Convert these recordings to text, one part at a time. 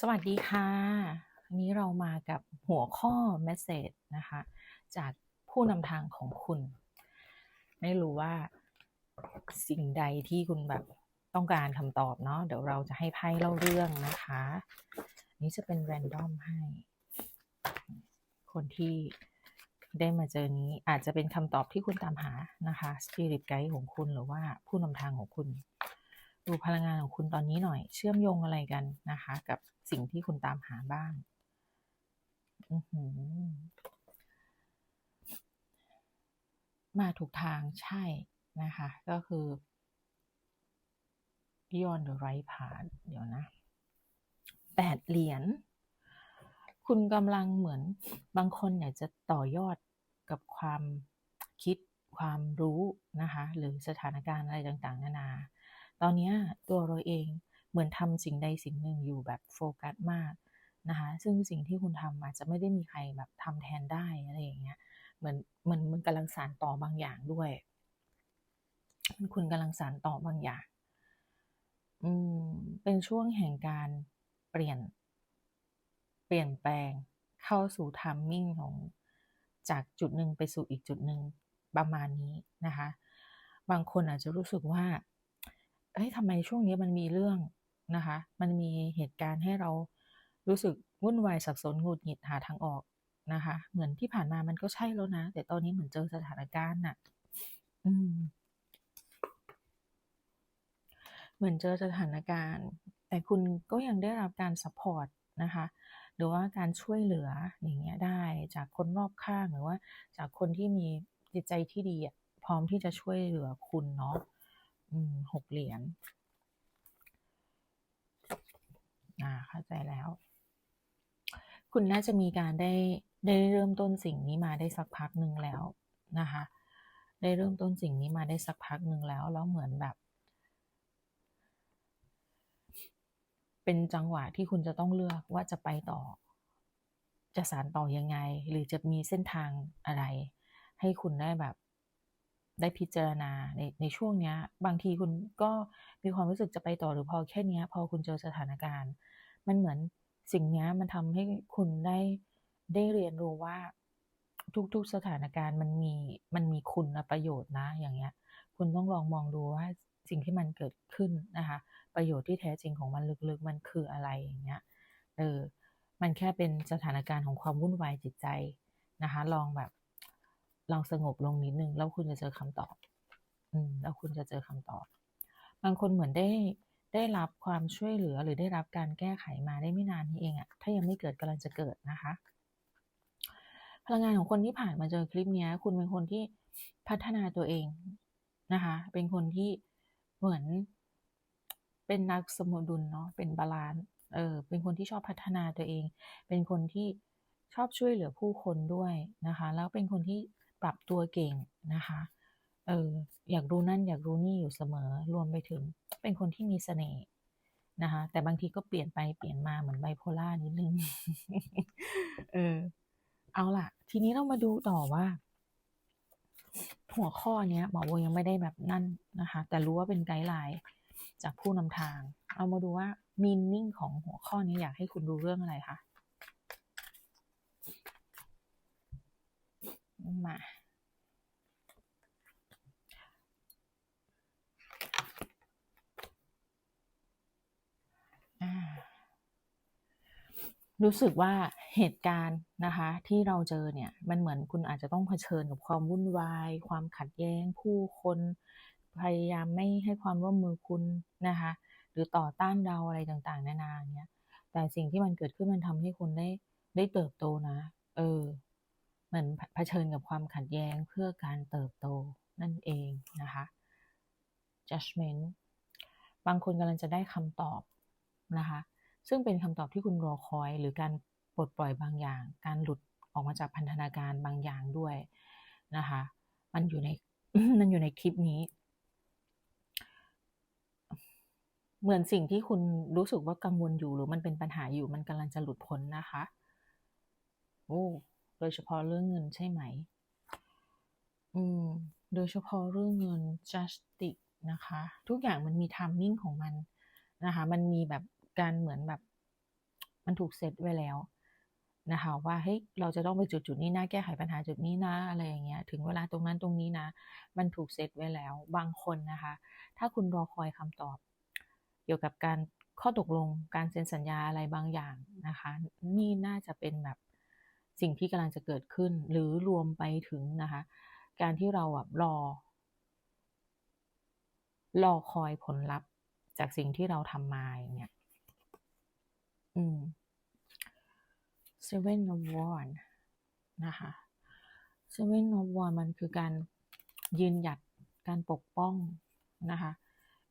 สวัสดีค่ะวันนี้เรามากับหัวข้อ message นะคะ จากผู้นำทางของคุณ ไม่รู้ว่าสิ่งใดที่คุณแบบต้องการคำตอบเนาะเดี๋ยวเราจะให้ไพ่เล่าเรื่องนะคะ นี้จะเป็น random ให้ คนที่ได้มาเจอนี้อาจจะเป็นคำตอบที่คุณตามหานะคะ spirit guide ของคุณหรือว่าผู้นำทางของคุณ ดูพลังงานของคุณตอนนี้หน่อย เชื่อมโยงอะไรกันนะคะ กับสิ่งที่คุณตามหาบ้างมาถูกทางใช่นะคะ ก็คือ beyond the right path เดี๋ยวนะแปดเหรียญคุณกำลังเหมือนบางคนอยากจะต่อยอดกับความคิดความรู้นะคะ หรือสถานการณ์อะไรต่าง ๆ นานา ตอนนี้ตัวเราเองเหมือนทำสิ่งใดสิ่งหนึ่งอยู่แบบโฟกัสมากนะคะซึ่งสิ่งที่คุณทำอาจจะไม่ได้มีใครแบบทำแทนได้อะไรอย่างเงี้ยเหมือนเหมันมันกำลังสานต่อบางอย่างด้วยมันคุณกำลังสานต่อบางอย่างอืมเป็นช่วงแห่งการเปลี่ยน เปลี่ยนแปลงเข้าสู่ทัมมิ่งของจากจุดหนึ่งไปสู่อีกจุดหนึ่งประมาณนี้นะคะ บางคนอาจจะรู้สึกว่า เฮ้ยทำไมช่วงนี้มันมีเรื่องนะคะ มันมีเหตุการณ์ให้เรารู้สึกวุ่นวายสับสนหงุดหงิดหาทางออกนะคะ เหมือนที่ผ่านมามันก็ใช่แล้วนะ แต่ตอนนี้เหมือนเจอสถานการณ์น่ะ อืม เหมือนเจอสถานการณ์ แต่คุณก็ยังได้รับการซัพพอร์ตนะคะ หรือว่าการช่วยเหลืออย่างเงี้ยได้จากคนรอบข้างหรือว่า จากคนที่มีจิตใจที่ดีพร้อมที่จะช่วยเหลือคุณเนาะ หกเหรียญอ่าเข้าใจแล้ว คุณน่าจะมีการได้ได้เริ่มต้นสิ่งนี้มาได้สักพักหนึ่งแล้วนะคะ ได้เริ่มต้นสิ่งนี้มาได้สักพักหนึ่งแล้ว แล้วเหมือนแบบ เป็นจังหวะที่คุณจะต้องเลือกว่าจะไปต่อ จะสานต่อยังไง หรือจะมีเส้นทางอะไร ให้คุณได้แบบ ได้พิจารณาในในช่วงเนี้ย บางทีคุณก็มีความรู้สึกจะไปต่อหรือพอแค่เนี้ยพอคุณเจอสถานการณ์ มันเหมือนสิ่งเนี้ยมันทำให้คุณได้ได้เรียนรู้ว่าทุกๆสถานการณ์มันมีมันมีคุณประโยชน์นะ อย่างเงี้ย คุณต้องลองมองดูว่าสิ่งที่มันเกิดขึ้นนะคะ ประโยชน์ที่แท้จริงของมันลึกๆ มันคืออะไรอย่างเงี้ยเออมันแค่เป็นสถานการณ์ของความวุ่นวายจิตใจนะคะ ลองแบบ ลองสงบลงนิดนึงแล้วคุณจะเจอคำตอบ อืม แล้วคุณจะเจอคำตอบ บางคนเหมือนได้ได้รับความช่วยเหลือหรือได้รับการแก้ไขมาได้ไม่นานนี้เองอะถ้ายังไม่เกิดกำลังจะเกิดนะคะ พลังงานของคนที่ผ่านมาเจอคลิปนี้คุณเป็นคนที่พัฒนาตัวเองนะคะ เป็นคนที่เหมือนเป็นนักสมดุลเนาะเป็นบาลานซ์เออเป็นคนที่ชอบพัฒนาตัวเอง เป็นคนที่ชอบช่วยเหลือผู้คนด้วยนะคะ แล้วเป็นคนที่ ปรับตัวเก่งนะคะเอออยากรู้นั่นอยากรู้นี่อยู่เสมอรวมไปถึงเป็นคนที่มีเสน่ห์นะคะแต่บางทีก็เปลี่ยนไปเปลี่ยนมาเหมือนไบโพล่านิดนึงเออเอาล่ะ ทีนี้เรามาดูต่อว่า หัวข้อเนี้ยหมอโบยังไม่ได้แบบนั่นนะคะ แต่รู้ว่าเป็นไกด์ไลน์จากผู้นำทาง เอามาดูว่า meaning ของหัวข้อนี้อยากให้คุณดูเรื่องอะไรคะมา รู้สึกว่าเหตุการณ์นะคะที่เราเจอเนี่ยมันเหมือนคุณอาจจะต้องเผชิญกับความวุ่นวาย ความขัดแย้ง ผู้คนพยายามไม่ให้ความร่วมมือคุณนะคะหรือต่อต้านเราอะไรต่างๆ นานาเนี้ยแต่สิ่งที่มันเกิดขึ้นมันทำให้คุณได้ได้เติบโตนะเออเหมือนเผชิญกับความขัดแย้งเพื่อการเติบโตนั่นเองนะคะ judgment บางคนกำลังจะได้คำตอบนะคะ ซึ่งเป็นคำตอบที่คุณรอคอย หรือการปลดปล่อยบางอย่าง การหลุดออกมาจากพันธนาการบางอย่างด้วยนะคะ มันอยู่ในมันอยู่ในคลิปนี้ เหมือนสิ่งที่คุณรู้สึกว่ากังวลอยู่หรือมันเป็นปัญหาอยู่มันกำลังจะหลุดพ้นนะคะโอ้โดยเฉพาะเรื่องเงินใช่ไหม อืม โดยเฉพาะเรื่องเงิน justice นะคะ ทุกอย่างมันมี timing ของมันนะคะ มันมีแบบ การเหมือนแบบมันถูกเซตไว้แล้วนะคะว่าเฮ้ยเราจะต้องไปจุดจุดนี้นะแก้ไขปัญหาจุดนี้นะอะไรอย่างเงี้ยถึงเวลาตรงนั้นตรงนี้นะ มันถูกเซตไว้แล้ว บางคนนะคะ ถ้าคุณรอคอยคำตอบ เกี่ยวกับการข้อตกลงการเซ็นสัญญาอะไรบางอย่างนะคะ นี่น่าจะเป็นแบบสิ่งที่กำลังจะเกิดขึ้น หรือรวมไปถึงนะคะ การที่เราแบบรอ รอคอยผลลัพธ์จากสิ่งที่เราทำมาอย่างเงี้ย อืม Seven of Wands นะคะ Seven of Wands มันคือการยืนหยัดการปกป้องนะคะ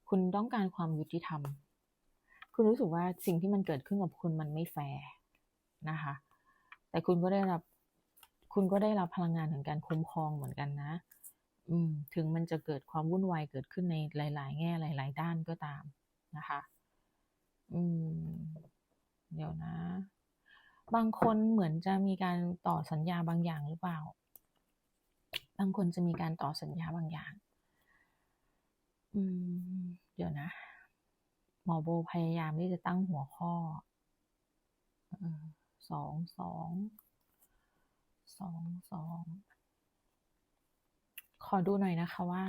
คุณต้องการความยุติธรรม คุณรู้สึกว่าสิ่งที่มันเกิดขึ้นกับคุณมันไม่แฟร์นะคะ แต่คุณก็ได้รับ คุณก็ได้รับพลังงานของการคุ้มครองเหมือนกันนะ อืม ถึงมันจะเกิดความวุ่นวายเกิดขึ้นในหลาย ๆ แง่หลาย ๆ ด้านก็ตามนะคะ อืม เดี๋ยวนะ บางคนเหมือนจะมีการต่อสัญญาบางอย่างหรือเปล่า บางคนจะมีการต่อสัญญาบางอย่าง อืม เดี๋ยวนะ หมอโบพยายามที่จะตั้งหัวข้อสองสองสองสองขอดูหน่อยนะคะว่า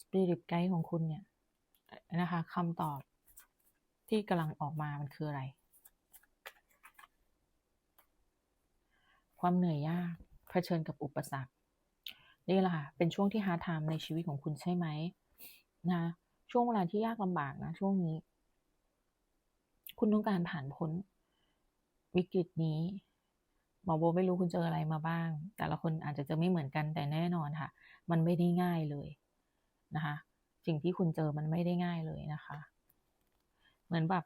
Spirit Guide ของคุณเนี่ยนะคะคำตอบ ที่กำลังออกมามันคืออะไร ความเหนื่อยยากเผชิญกับอุปสรรค นี่แหละค่ะ เป็นช่วงที่ฮาร์ดไทม์ในชีวิตของคุณใช่ไหมนะช่วงเวลาที่ยากลำบากนะช่วงนี้ คุณต้องการผ่านพ้น วิกฤตนี้หมอโบไม่รู้คุณเจออะไรมาบ้าง แต่ละคนอาจจะเจอไม่เหมือนกันแต่แน่นอนค่ะ มันไม่ได้ง่ายเลยนะคะสิ่งที่คุณเจอมันไม่ได้ง่ายเลยนะคะ เหมือนแบบ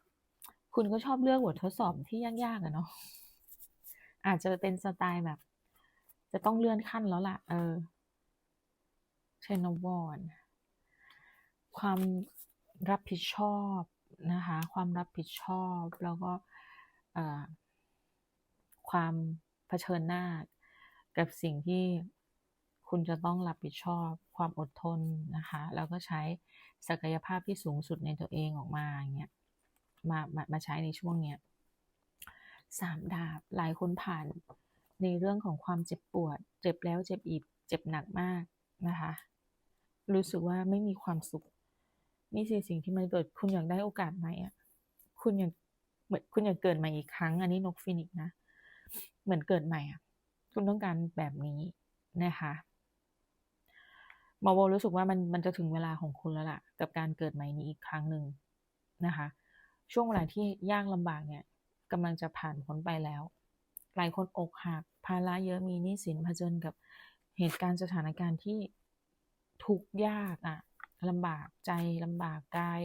คุณก็ชอบเลือกบททดสอบที่ยากๆอะเนาะอาจจะเป็นสไตล์แบบ จะต้องเลื่อนขั้นแล้วล่ะ เออเชนวอนความรับผิดชอบนะคะ ความรับผิดชอบแล้วก็ความเผชิญหน้ากับสิ่งที่คุณจะต้องรับผิดชอบ ความอดทนนะคะ แล้วก็ใช้ศักยภาพที่สูงสุดในตัวเองออกมาอย่างเงี้ย มามามาใช้ในช่วงเนี้ยสามดาบหลายคนผ่านในเรื่องของความเจ็บปวด เจ็บแล้วเจ็บอีกเจ็บหนักมากนะคะ รู้สึกว่าไม่มีความสุข นี่สิสิ่งที่มันเกิดคุณอยากได้โอกาสใหมอะคุณอยากเหมือนคุณอยากเกิดใหม่อีกครั้ง อันนี้นกฟินิกนะ เหมือนเกิดใหม่อะ คุณต้องการแบบนี้นะคะมอโบรู้สึกว่ามันมันจะถึงเวลาของคุณแล้วล่ะ กับการเกิดใหม่นี้อีกครั้งหนึ่งนะคะ ช่วงเวลาที่ยากลำบากเนี่ยกำลังจะผ่านพ้นไปแล้ว หลายคนอกหักภาระเยอะมีหนี้สินเผชิญกับเหตุการณ์สถานการณ์ที่ทุกยากอะลำบากใจลำบากกาย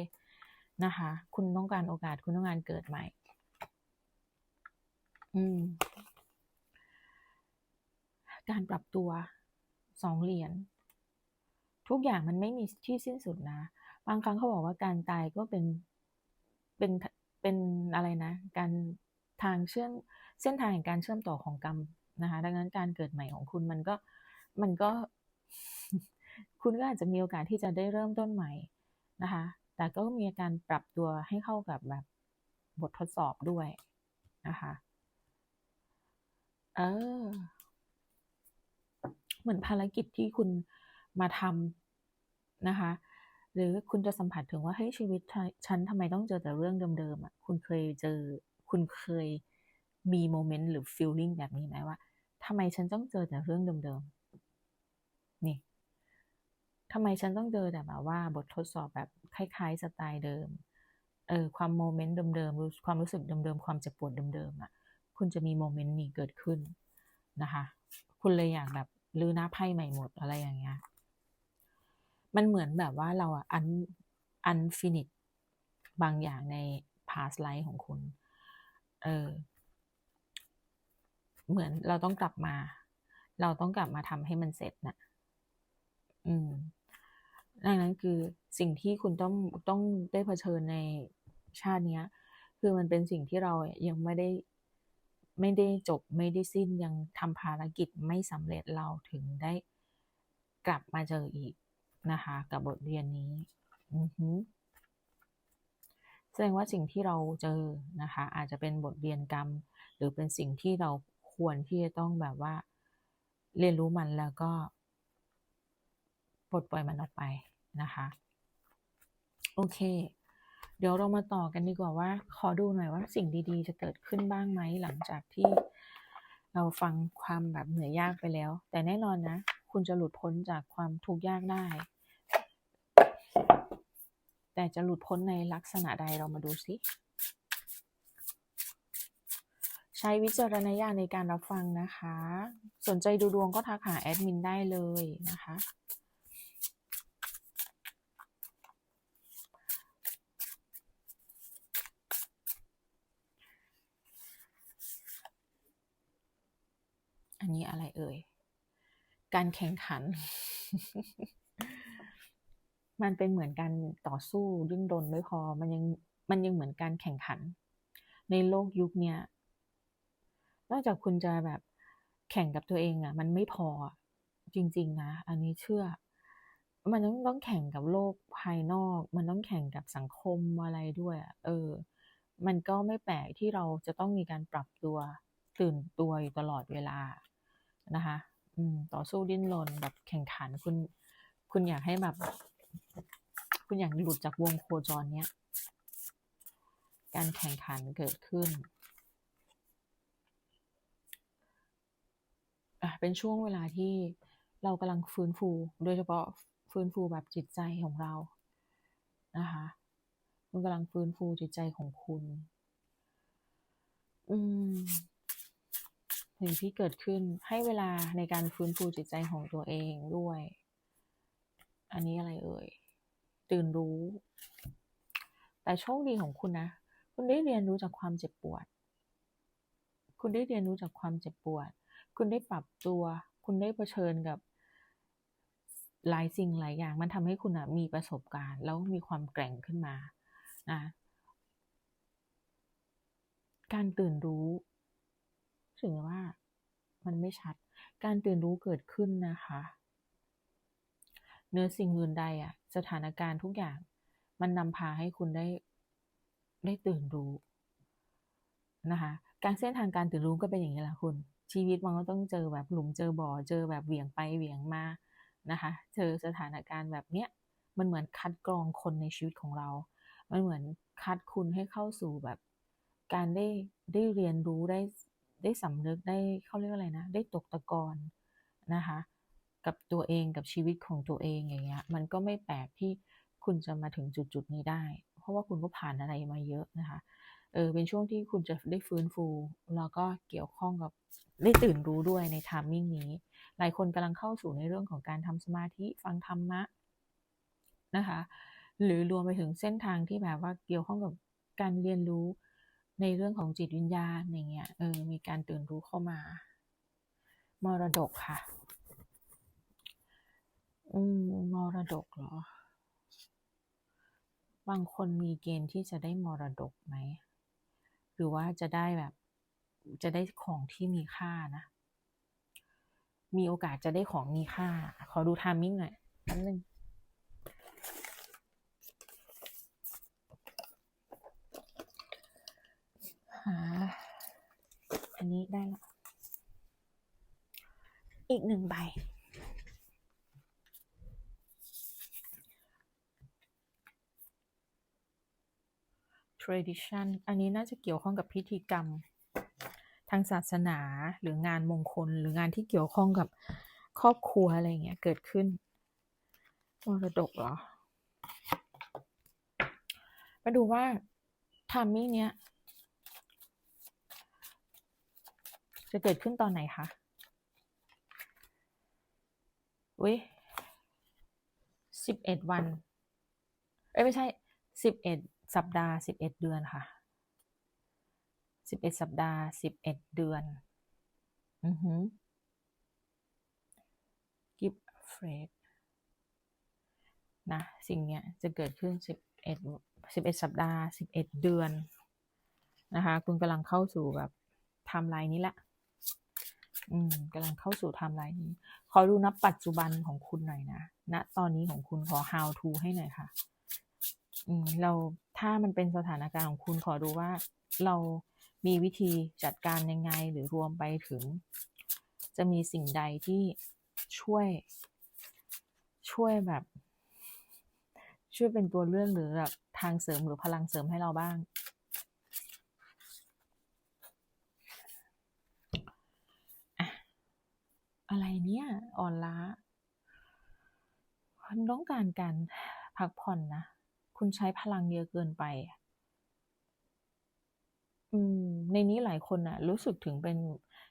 นะคะ คุณต้องการโอกาสคุณต้องการเกิดใหม่ อืม การปรับตัวสองเหรียญทุกอย่างมันไม่มีที่สิ้นสุดนะ บางครั้งเขาบอกว่าการตายก็เป็น เป็นเป็นอะไรนะ การทางเชื่อมเส้นทางแห่งการเชื่อมต่อของกรรมนะคะ ดังนั้นการเกิดใหม่ของคุณมันก็มันก็ คุณก็อาจจะมีโอกาสที่จะได้เริ่มต้นใหม่นะคะ แต่ก็มีการปรับตัวให้เข้ากับแบบบททดสอบด้วยนะคะเออเหมือนภารกิจที่คุณมาทำนะคะ หรือคุณจะสัมผัสถึงว่าเฮ้ยชีวิตฉันทำไมต้องเจอแต่เรื่องเดิมๆอะคุณเคยเจอ คุณเคยมีโมเมนต์หรือฟีลลิ่งแบบนี้ไหมว่าทำไมฉันต้องเจอแต่เรื่องเดิมๆนี่ทำไมฉันต้องเจอแต่แบบว่าบททดสอบแบบคล้าย ๆ สไตล์เดิมเออความโมเมนต์เดิมๆความรู้สึกเดิมๆความเจ็บปวดเดิมๆอะ คุณจะมีโมเมนต์นี้เกิดขึ้นนะคะ คุณเลยอยากแบบลือหน้าไพ่ใหม่หมดอะไรอย่างเงี้ย มันเหมือนแบบว่าเราอะอันอันฟินิชบางอย่างใน past life ของคุณ เออ เหมือนเราต้องกลับมา เราต้องกลับมาทำให้มันเสร็จนะอืมดังนั้นคือสิ่งที่คุณต้องต้องได้เผชิญในชาตินี้คือมันเป็นสิ่งที่เรายังไม่ได้ไม่ได้จบไม่ได้สิ้นยังทำภารกิจไม่สำเร็จเราถึงได้กลับมาเจออีก นะคะกับบทเรียนนี้แสดงว่าสิ่งที่เราเจอนะคะอาจจะเป็นบทเรียนกรรม หรือเป็นสิ่งที่เราควรที่จะต้องแบบว่า เรียนรู้มันแล้วก็ปลดปล่อยมันออกไปนะคะ โอเค เดี๋ยวเรามาต่อกันดีกว่าว่า ขอดูหน่อยว่าสิ่งดีๆ จะเกิดขึ้นบ้างไหมหลังจากที่เราฟังความแบบเหนื่อยยากไปแล้ว แต่แน่นอนนะ คุณจะหลุดพ้นจากความทุกข์ยากได้ แต่จะหลุดพ้นในลักษณะใดเรามาดูสิใช้วิจารณญาณในการรับฟังนะคะ สนใจดูดวงก็ทักหาแอดมินได้เลยนะคะ อันนี้อะไรเอ่ย การแข่งขัน มันเป็นเหมือนการต่อสู้ดิ้นรนไม่พอมันยังมันยังเหมือนการแข่งขัน ในโลกยุคเนี้ยนอกจากคุณจะแบบแข่งกับตัวเองอะ่ะ มันไม่พอจริง ๆ นะ อันนี้เชื่อ มันต้องต้องแข่งกับโลกภายนอก มันต้องแข่งกับสังคมอะไรด้วยอเออ มันก็ไม่แปลกที่เราจะต้องมีการปรับตัวตื่นตัวอยู่ตลอดเวลานะคะ ต่อสู้ดิ้นรนแบบแข่งขันคุณ คุณอยากให้แบบ คุณอยากหลุดจากวงโคจรเนี้ย การแข่งขันเกิดขึ้นเป็นช่วงเวลาที่เรากำลังฟื้นฟู โดยเฉพาะฟื้นฟูแบบจิตใจของเรา นะคะคุณกำลังฟื้นฟูจิตใจของคุณ อืม สิ่งที่เกิดขึ้นให้เวลาในการฟื้นฟูจิตใจของตัวเองด้วย อันนี้อะไรเอ่ย ตื่นรู้ แต่โชคดีของคุณนะ คุณได้เรียนรู้จากความเจ็บปวด คุณได้เรียนรู้จากความเจ็บปวด คุณได้ปรับตัว คุณได้เผชิญกับหลายสิ่งหลายอย่าง มันทำให้คุณอะมีประสบการณ์ แล้วมีความแกร่งขึ้นมานะการตื่นรู้ ถึงว่ามันไม่ชัด การตื่นรู้เกิดขึ้นนะคะเนื้อสิ่งอื่นใดอะสถานการณ์ทุกอย่าง มันนำพาให้คุณได้ได้ตื่นรู้นะคะการเส้นทางการตื่นรู้ก็เป็นอย่างนี้แหละคุณ ชีวิตมันก็ต้องเจอแบบหลุมเจอบ่อเจอแบบเหวี่ยงไปเหวี่ยงมานะคะ เจอสถานการณ์แบบเนี้ยมันเหมือนคัดกรองคนในชีวิตของเรา มันเหมือนคัดคุณให้เข้าสู่แบบ การได้ได้เรียนรู้ได้ ได้สำนึกได้เขาเรียกอะไรนะ ได้ตกตะกอนนะคะ กับตัวเองกับชีวิตของตัวเองอย่างเงี้ย มันก็ไม่แปลกที่คุณจะมาถึงจุดจุดนี้ได้ เพราะว่าคุณก็ผ่านอะไรมาเยอะนะคะ เออเป็นช่วงที่คุณจะได้ฟื้นฟู แล้วก็เกี่ยวข้องกับได้ตื่นรู้ด้วยในทามมิ่งนี้ หลายคนกำลังเข้าสู่ในเรื่องของการทำสมาธิฟังธรรมะนะคะ หรือรวมไปถึงเส้นทางที่แบบว่าเกี่ยวข้องกับการเรียนรู้ ในเรื่องของจิตวิญญาณอย่างเงี้ยเออมีการตื่นรู้เข้ามา มรดกค่ะ อืมมรดกเหรอ บางคนมีเกณฑ์ที่จะได้มรดกไหม หรือว่าจะได้แบบ จะได้ของที่มีค่านะ มีโอกาสจะได้ของมีค่า ขอดูทามมิ่งหน่อยแป๊บนึง หา อั นี้ได้ละ อีกหนึ่งใบ tradition อันนี้น่าจะเกี่ยวข้องกับพิธีกรรม ทางศาสนาหรืองานมงคลหรืองานที่เกี่ยวข้องกับครอบครัวอะไรเงี้ยเกิดขึ้นมรดกเหรอ มาดูว่าทามมิ่งเนี้ย จะเกิดขึ้นตอนไหนคะอุ้ยสิบเอ็ดวัน เอ้ยไม่ใช่สิบเอ็ดสัปดาห์สิบเอ็ดเดือนค่ะสิบเอ็ดสัปดาห์สิบเอ็ดเดือน อือหือกิฟเฟรดนะ สิ่งเนี้ยจะเกิดขึ้นสิบเอ็ดสิบเอ็ดสัปดาห์สิบเอ็ดเดือน นะคะ คุณกำลังเข้าสู่แบบไทม์ไลน์นี้แหละ อืมกำลังเข้าสู่ไทม์ไลน์นี้ ขอดูนับปัจจุบันของคุณหน่อยนะณตอนนี้ของคุณขอ how to ให้หน่อยค่ะ อืมเราถ้ามันเป็นสถานการณ์ของคุณขอดูว่า เรามีวิธีจัดการยังไงหรือรวมไปถึง จะมีสิ่งใดที่ช่วย ช่วยแบบ ช่วยเป็นตัวเลือกหรือแบบทางเสริมหรือพลังเสริมให้เราบ้าง อะ อะไร เนี่ยอ่อนล้าคุณต้องการการพักผ่อนนะ คุณใช้พลังเยอะเกินไป อืม ในนี้หลายคนน่ะรู้สึกถึงเป็น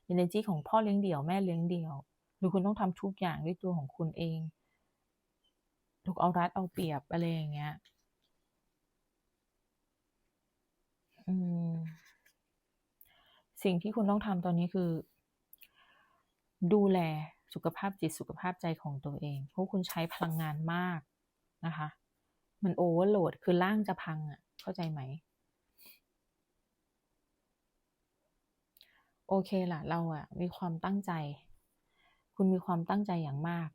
เอเนอร์จีของพ่อเลี้ยงเดี่ยวแม่เลี้ยงเดี่ยว หรือคุณต้องทำทุกอย่างด้วยตัวของคุณเอง ถูกเอารัดเอาเปรียบอะไรอย่างเงี้ย อืม สิ่งที่คุณต้องทำตอนนี้คือ ดูแล สุขภาพจิตสุขภาพใจของตัวเอง เพราะคุณใช้พลังงานมากนะคะ มันโอเวอร์โหลด คือร่างจะพังอะเข้าใจไหม?โอเคล่ะ เราอะมีความตั้งใจ คุณมีความตั้งใจอย่างมาก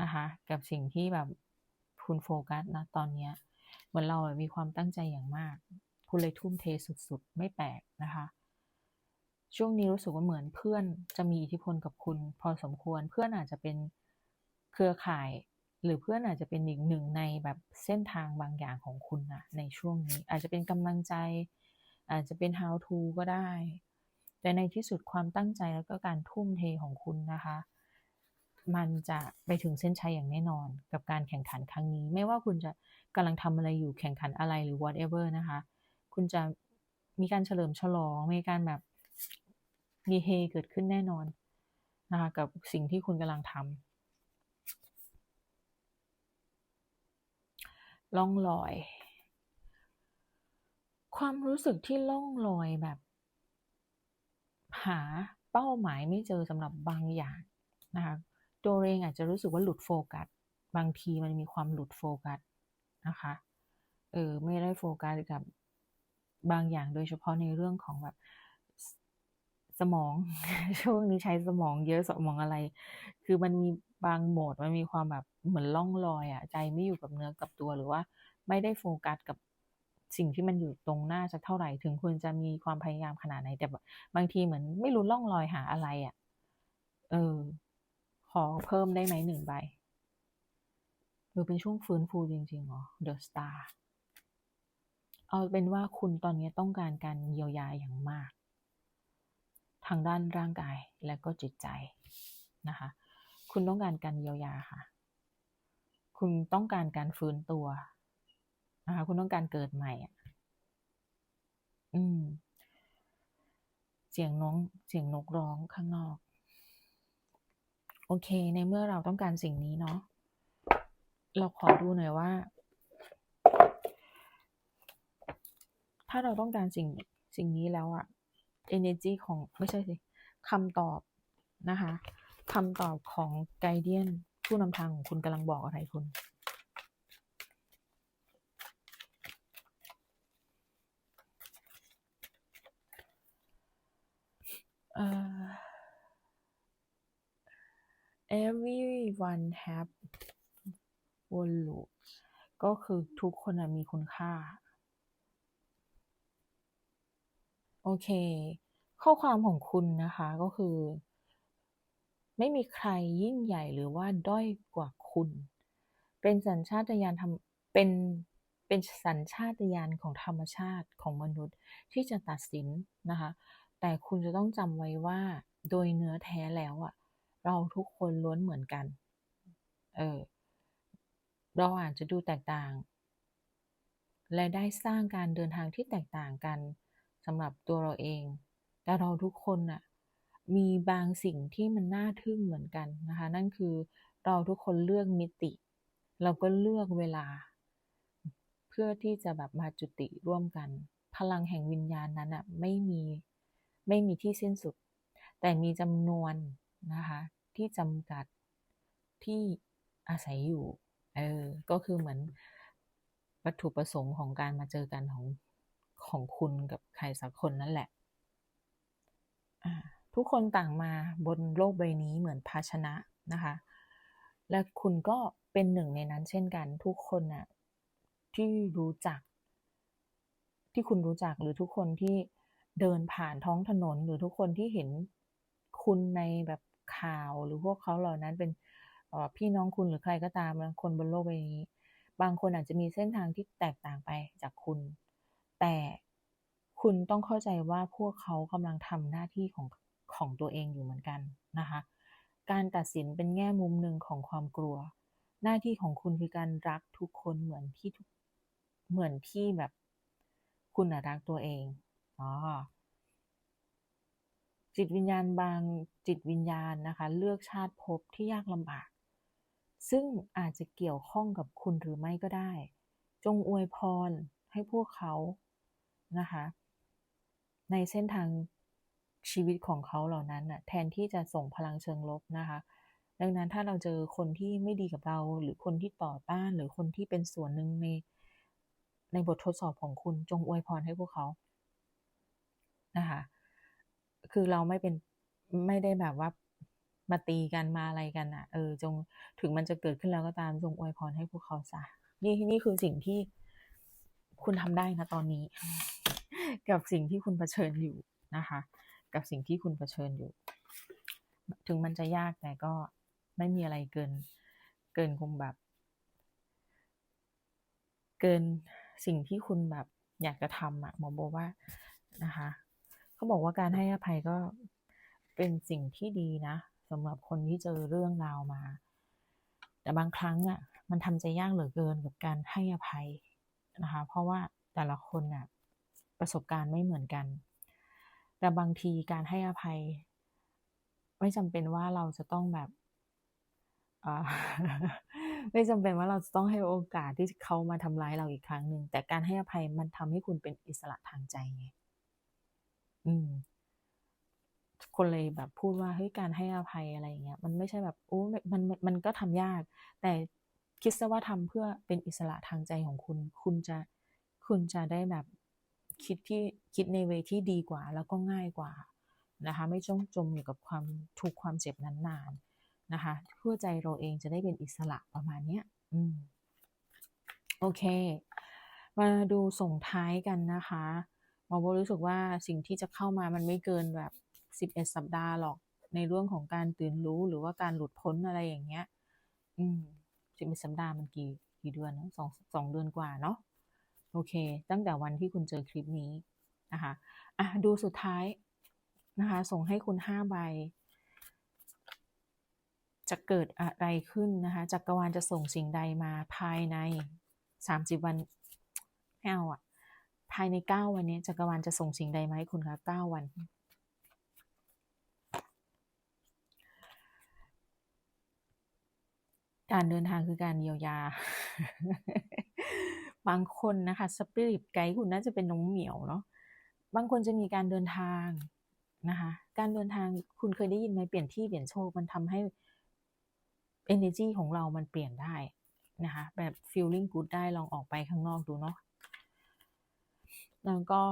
นะคะ กับสิ่งที่แบบคุณโฟกัสณตอนเนี้ยเหมือนเราอะมีความตั้งใจอย่างมาก คุณเลยทุ่มเทสุดๆ ไม่แปลกนะคะ ช่วงนี้รู้สึกว่าเหมือนเพื่อนจะมีอิทธิพลกับคุณ พอสมควรเพื่อนอาจจะเป็นเครือข่าย หรือเพื่อนอาจจะเป็นอีกหนึ่งในแบบเส้นทางบางอย่างของคุณนะในช่วงนี้ อาจจะเป็นกำลังใจ อาจจะเป็น How to ก็ได้ แต่ในที่สุดความตั้งใจแล้วก็การทุ่มเทของคุณนะคะ มันจะไปถึงเส้นชัยอย่างแน่นอน กับการแข่งขันครั้งนี้ ไม่ว่าคุณจะกำลังทำอะไรอยู่แข่งขันอะไรหรือ whatever นะคะ คุณจะมีการเฉลิมฉลองมีการแบบ มีเฮเกิดขึ้นแน่นอนนะคะกับสิ่งที่คุณกำลังทำล่องลอย ความรู้สึกที่ล่องลอยแบบ หาเป้าหมายไม่เจอสำหรับบางอย่างนะคะตัวเองอาจจะรู้สึกว่าหลุดโฟกัสบางทีมันมีความหลุดโฟกัสนะคะเออไม่ได้โฟกัสกับบางอย่างโดยเฉพาะในเรื่องของแบบ สมอง ช่วงนี้ใช้สมองเยอะสมองอะไร คือมันมีบางโหมดมันมีความแบบเหมือนล่องลอยอะใจไม่อยู่กับเนื้อกับตัวหรือว่า ไม่ได้โฟกัสกับสิ่งที่มันอยู่ตรงหน้าสักเท่าไหร่ ถึงคุณจะมีความพยายามขนาดไหน แต่แบบบางทีเหมือนไม่รู้ล่องลอยหาอะไรอะเออ ขอเพิ่มได้ไหม1ใบเออเป็นช่วงฟื้นฟูจริงๆเหรอ The Star เอาเป็นว่าคุณตอนนี้ต้องการการเยียวยาอย่างมาก ทางด้านร่างกายและก็จิตใจนะคะ คุณต้องการการเยียวยาค่ะ คุณต้องการการฟื้นตัวนะคะ คุณต้องการเกิดใหม่อืม เสียงน้องเสียงนกร้องข้างนอก โอเค ในเมื่อเราต้องการสิ่งนี้เนาะ เราขอดูหน่อยว่า ถ้าเราต้องการสิ่งสิ่งนี้แล้วอะ เอเนอร์จีของไม่ใช่สิคำตอบนะคะคำตอบของ Guardian ผู้นำทางของคุณกำลังบอกอะไรคุณ?เอ่อ Everyone have value ก็คือทุกคนมีคุณค่า โอเค ข้อความของคุณนะคะก็คือ ไม่มีใครยิ่งใหญ่หรือว่าด้อยกว่าคุณ เป็นสัญชาตญาณธรรมเป็นเป็นสัญชาตญาณของธรรมชาติของมนุษย์ที่จะตัดสินนะคะ แต่คุณจะต้องจำไว้ว่าโดยเนื้อแท้แล้วอะเราทุกคนล้วนเหมือนกัน เออ เราอาจจะดูแตกต่าง และได้สร้างการเดินทางที่แตกต่างกันำหรับตัวเราเอง แต่เราทุกคนน่ะมีบางสิ่งที่มันน่าทึ่งเหมือนกันนะคะ นั่นคือเราทุกคนเลือกมิติ เราก็เลือกเวลา เพื่อที่จะแบบมาจุติร่วมกัน พลังแห่งวิญญาณนั้นน่ะไม่มีไม่มีที่สิ้นสุด แต่มีจำนวนนะคะที่จำกัดที่อาศัยอยู่ เออ ก็คือเหมือนวัตถุประสงค์ของการมาเจอกันของ ของคุณกับใครสักคนนั่นแหละ ทุกคนต่างมาบนโลกใบนี้เหมือนภาชนะนะคะ และคุณก็เป็นหนึ่งในนั้นเช่นกัน ทุกคนน่ะที่รู้จัก ที่คุณรู้จักหรือทุกคนที่เดินผ่านท้องถนนหรือทุกคนที่เห็นคุณในแบบข่าวหรือพวกเขาเหล่านั้นเป็นพี่น้องคุณหรือใครก็ตามคนบนโลกใบนี้ บางคนอาจจะมีเส้นทางที่แตกต่างไปจากคุณ แต่คุณต้องเข้าใจว่าพวกเขากำลังทำหน้าที่ของของตัวเองอยู่เหมือนกันนะคะ การตัดสินเป็นแง่มุมหนึ่งของความกลัว หน้าที่ของคุณคือการรักทุกคนเหมือนที่เหมือนที่แบบคุณรักตัวเองอ๋อจิตวิญญาณบางจิตวิญญาณนะคะ เลือกชาติภพที่ยากลำบาก ซึ่งอาจจะเกี่ยวข้องกับคุณหรือไม่ก็ได้ จงอวยพรให้พวกเขา นะคะ ในเส้นทางชีวิตของเขาเหล่านั้นน่ะแทนที่จะส่งพลังเชิงลบนะคะ ดังนั้นถ้าเราเจอคนที่ไม่ดีกับเรา หรือคนที่ต่อต้าน หรือคนที่เป็นส่วนหนึ่งในในบททดสอบของคุณจงอวยพรให้พวกเขานะคะ คือเราไม่เป็นไม่ได้แบบว่ามาตีกันมาอะไรกันอะ เออ จงถึงมันจะเกิดขึ้นแล้วก็ตามจงอวยพรให้พวกเขาซะนี่นี่คือสิ่งที่ คุณทำได้นะตอนนี้ กับสิ่งที่คุณเผชิญอยู่นะคะ กับสิ่งที่คุณเผชิญอยู่ ถึงมันจะยากแต่ก็ไม่มีอะไรเกิน เกินคงแบบ เกินสิ่งที่คุณแบบอยากจะทำอะหมอโบว่านะคะเขาบอกว่าการให้อภัยก็เป็นสิ่งที่ดีนะสำหรับคนที่เจอเรื่องราวมา แต่บางครั้งอะมันทำใจยากเหลือเกินกับการให้อภัย นะคะ เพราะว่าแต่ละคนน่ะประสบการณ์ไม่เหมือนกัน แต่บางทีการให้อภัย ไม่จำเป็นว่าเราจะต้องแบบไม่จำเป็นว่าเราจะต้องให้โอกาสที่เขามาทำร้ายเราอีกครั้งหนึ่งแต่การให้อภัยมันทำให้คุณเป็นอิสระทางใจไงอืม คนเลยแบบพูดว่าเฮ้ยการให้อภัยอะไรอย่างเงี้ย มันไม่ใช่แบบโอ้มันมันก็ทำยาก แต่ คิดซะว่าทำเพื่อเป็นอิสระทางใจของคุณ คุณจะคุณจะได้แบบคิดที่คิดในเวที่ดีกว่า แล้วก็ง่ายกว่านะคะไม่จ้องจมอยู่กับความทุกข์ความเจ็บนั้นนานนะคะเพื่อใจเราเองจะได้เป็นอิสระประมาณเนี้ยอืมโอเค มาดูส่งท้ายกันนะคะมอโบรู้สึกว่าสิ่งที่จะเข้ามามันไม่เกินแบบสิบเอ็ดสัปดาห์หรอกในเรื่องของการตื่นรู้หรือว่าการหลุดพ้นอะไรอย่างเงี้ย อืม สิบเอ็ดสัปดาห์มันกี่กี่เดือนนะสองสองเดือนกว่าเนาะโอเค ตั้งแต่วันที่คุณเจอคลิปนี้นะคะอะดูสุดท้ายนะคะ ส่งให้คุณห้าใบ จะเกิดอะไรขึ้นนะคะจักรวาลจะส่งสิ่งใดมาภายในสามสิบวันแอลอะภายในเก้าวันนี้จักรวาลจะส่งสิ่งใดมาให้คุณคะเก้าวัน การเดินทางคือการเยียวยา บางคนนะคะสปิริตไกด์คุณน่าจะเป็นน้องเหมียวเนาะบางคนจะมีการเดินทางนะคะ การเดินทางคุณเคยได้ยินไหมเปลี่ยนที่เปลี่ยนโชคมันทำให้ energy ของเรามันเปลี่ยนได้นะคะ แบบ feeling good ได้ลองออกไปข้างนอกดูเนาะแล้วก็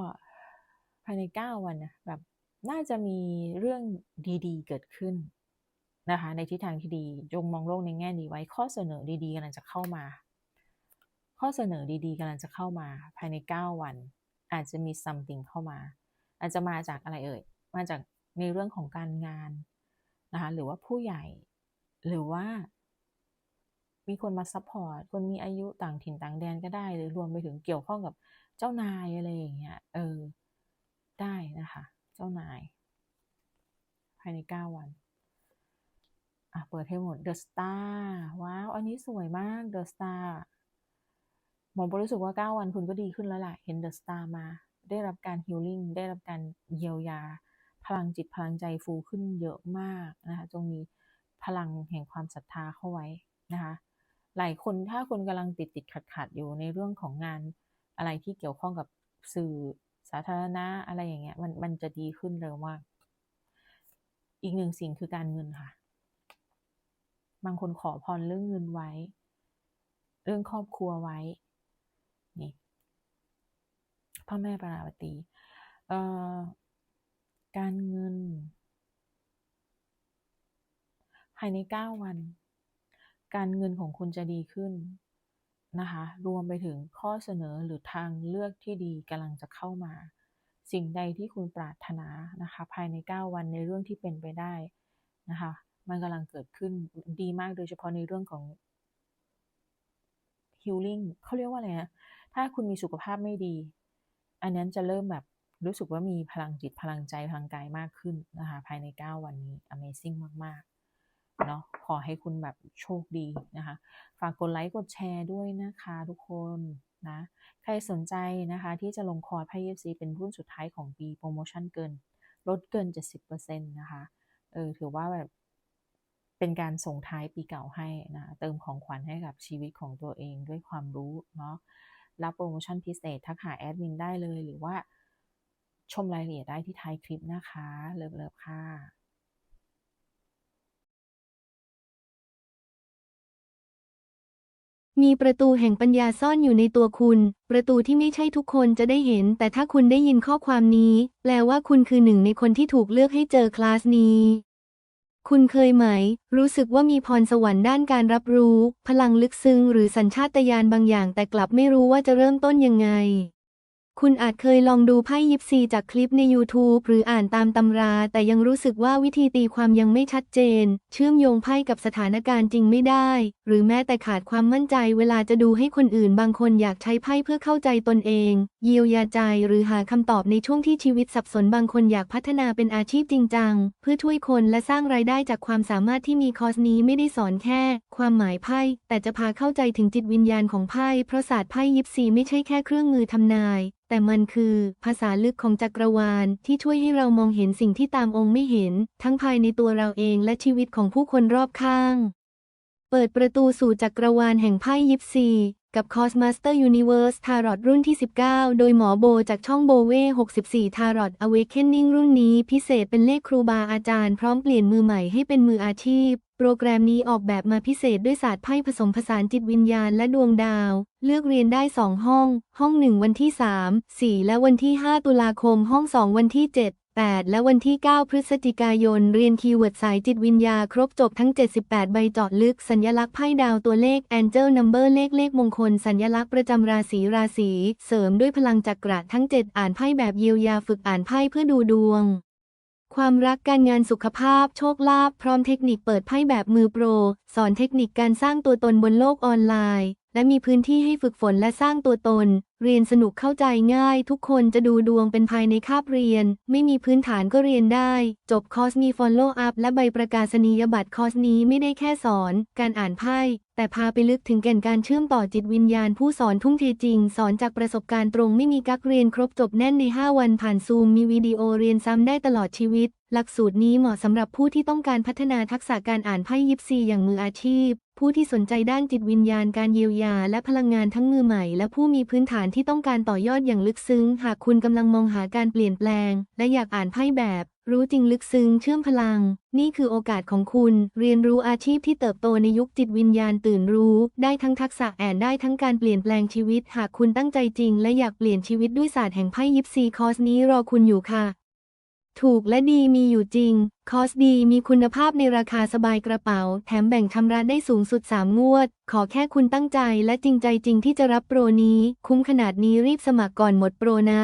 ภายในเก้าวันนะแบบน่าจะมีเรื่องดีๆ เกิดขึ้น นะคะในทิศทางที่ดีจงมองโลกในแง่ดีไว้ ข้อเสนอดีๆกำลังจะเข้ามา ข้อเสนอดีๆกำลังจะเข้ามา ภายในเก้าวัน อาจจะมี something เข้ามา อาจจะมาจากอะไรเอ่ย มาจากในเรื่องของการงานนะคะหรือว่าผู้ใหญ่ หรือว่า มีคนมาซัพพอร์ตคนมีอายุต่างถิ่นต่างแดนก็ได้ หรือรวมไปถึงเกี่ยวข้องกับเจ้านายอะไรอย่างเงี้ยเออได้นะคะ เจ้านาย ภายในเก้าวัน อะเปิดให้หมด The Star ว้าว อันนี้สวยมาก The Star หมอรู้สึกว่าเก้าวันคุณก็ดีขึ้นแล้วแหละเห็น The Star มา ได้รับการฮิลลิ่ง ได้รับการเยียวยา พลังจิตพลังใจฟูขึ้นเยอะมากนะคะ จงมีพลังแห่งความศรัทธาเข้าไว้นะคะ หลายคนถ้าคุณกำลังติดติดขัดขัดอยู่ในเรื่องของงานอะไรที่เกี่ยวข้องกับสื่อสาธารณะอะไรอย่างเงี้ย มันมันจะดีขึ้นเร็วมาก อีกหนึ่งสิ่งคือการเงินค่ะ บางคนขอพรเรื่องเงินไว้ เรื่องครอบครัวไว้ นี่พ่อแม่ปราวตีเอ่อการเงิน ภายในเก้าวัน การเงินของคุณจะดีขึ้นนะคะ รวมไปถึงข้อเสนอหรือทางเลือกที่ดีกำลังจะเข้ามา สิ่งใดที่คุณปรารถนานะคะ ภายใน 9 วันในเรื่องที่เป็นไปได้นะคะ มันกำลังเกิดขึ้นดีมากโดยเฉพาะในเรื่องของ healing เขาเรียกว่าอะไรนะ ถ้าคุณมีสุขภาพไม่ดี อันนั้นจะเริ่มแบบรู้สึกว่ามีพลังจิตพลังใจ พลังกายมากขึ้นนะคะภายใน 9 วันนี้ Amazing มาก ๆ เนาะขอให้คุณแบบโชคดีนะคะ ฝากกดไลค์กดแชร์ด้วยนะคะทุกคนนะ ใครสนใจนะคะที่จะลงคอร์สไพ่เอฟซีเป็นรุ่นสุดท้ายของปีโปรโมชั่นเกิน ลดเกิน 70%นะคะ เออถือว่าแบบ เป็นการส่งท้ายปีเก่าให้นะเติมของขวัญให้กับชีวิตของตัวเองด้วยความรู้เนาะรับโปรโมชั่นพิเศษทักหาแอดมินได้เลยหรือว่าชมรายละเอียดได้ที่ท้ายคลิปนะคะ เลิฟๆค่ะมีประตูแห่งปัญญาซ่อนอยู่ในตัวคุณ ประตูที่ไม่ใช่ทุกคนจะได้เห็น แต่ถ้าคุณได้ยินข้อความนี้ แปลว่าคุณคือหนึ่งในคนที่ถูกเลือกให้เจอคลาสนี้ คุณเคยไหม รู้สึกว่ามีพรสวรรค์ด้านการรับรู้ พลังลึกซึ้งหรือสัญชาตญาณบางอย่างแต่กลับไม่รู้ว่าจะเริ่มต้นยังไง คุณอาจเคยลองดูไพ่ยิปซีจากคลิปใน YouTube หรืออ่านตามตำรา แต่ยังรู้สึกว่าวิธีตีความยังไม่ชัดเจน เชื่อมโยงไพ่กับสถานการณ์จริงไม่ได้ หรือแม้แต่ขาดความมั่นใจเวลาจะดูให้คนอื่น บางคนอยากใช้ไพ่เพื่อเข้าใจตนเอง เยียวยาใจหรือหาคำตอบในช่วงที่ชีวิตสับสนบางคนอยากพัฒนาเป็นอาชีพจริงจัง เพื่อช่วยคนและสร้างรายได้จากความสามารถที่มีคอร์สนี้ไม่ได้สอนแค่ ความหมายไพ่ แต่จะพาเข้าใจถึงจิตวิญญาณของไพ่เพราะศาสตร์ไพ่ยิปซีไม่ใช่แค่เครื่องมือทำนายแต่มันคือภาษาลึกของจักรวาลที่ช่วยให้เรามองเห็นสิ่งที่ตามองค์ไม่เห็น ทั้งภายในตัวเราเองและชีวิตของผู้คนรอบข้าง เปิดประตูสู่จักรวาลแห่งไพ่ยิปซี กับ Cosmaster Universe Tarot รุ่นที่ 19 โดยหมอโบจากช่องโบเว่64 Tarot Awakening รุ่นนี้พิเศษเป็นเลขครูบาอาจารย์พร้อมเปลี่ยนมือใหม่ให้เป็นมืออาชีพ โปรแกรมนี้ออกแบบมาพิเศษด้วยศาสตร์ไพ่ผสมผสานจิตวิญญาณและดวงดาว เลือกเรียนได้ 2 ห้อง ห้อง 1 วันที่ 3 4 และวันที่ 5 ตุลาคม ห้อง 2 วันที่ 7 8 และวันที่ 9 พฤศจิกายน เรียนคีย์เวิร์ดสายจิตวิญญาครบจบทั้ง 78 ใบเจาะลึก สัญลักษณ์ไพ่ดาวตัวเลข Angel Number เลขเลขมงคล สัญลักษณ์ประจำราศีราศีเสริมด้วยพลังจักระทั้ง 7 อ่านไพ่แบบเยียวยาฝึกอ่านไพ่เพื่อดูดวง ความรักการงานสุขภาพ โชคลาภพร้อมเทคนิคเปิดไพ่แบบมือโปร สอนเทคนิคการสร้างตัวตนบนโลกออนไลน์ และมีพื้นที่ให้ฝึกฝนและสร้างตัวตน เรียนสนุกเข้าใจง่าย ทุกคนจะดูดวงเป็นภายในคาบเรียน ไม่มีพื้นฐานก็เรียนได้ จบคอร์สมี Follow up และใบประกาศนียบัตรคอร์สนี้ไม่ได้แค่สอน การอ่านไพ่แต่พาไปลึกถึงแก่นการเชื่อมต่อจิตวิญญาณผู้สอนทุ่งเทจริง สอนจากประสบการณ์ตรงไม่มีกักเรียนครบจบแน่นใน 5 วันผ่านซูม มีวิดีโอเรียนซ้ำได้ตลอดชีวิต หลักสูตรนี้เหมาะสำหรับผู้ที่ต้องการพัฒนาทักษะการอ่านไพ่ยิปซีอย่างมืออาชีพ ผู้ที่สนใจด้านจิตวิญญาณการเยียวยา และพลังงานทั้งมือใหม่ และผู้มีพื้นฐานที่ต้องการต่อยอดอย่างลึกซึ้ง หากคุณกำลังมองหาการเปลี่ยนแปลง และอยากอ่านไพ่แบบ รู้จริงลึกซึ้งเชื่อมพลัง นี่คือโอกาสของคุณ เรียนรู้อาชีพที่เติบโตในยุคจิตวิญญาณตื่นรู้ ได้ทั้งทักษะแอนได้ทั้งการเปลี่ยนแปลงชีวิต หากคุณตั้งใจจริง และอยากเปลี่ยนชีวิตด้วยศาสตร์แห่งไพ่ยิปซีคอร์สนี้รอคุณอยู่ค่ะ ถูกและดีมีอยู่จริง คอร์สดีมีคุณภาพในราคาสบายกระเป๋า แถมแบ่งชำระได้สูงสุด 3 งวด ขอแค่คุณตั้งใจและจริงใจจริงที่จะรับโปรนี้ คุ้มขนาดนี้รีบสมัครก่อนหมดโปรนะ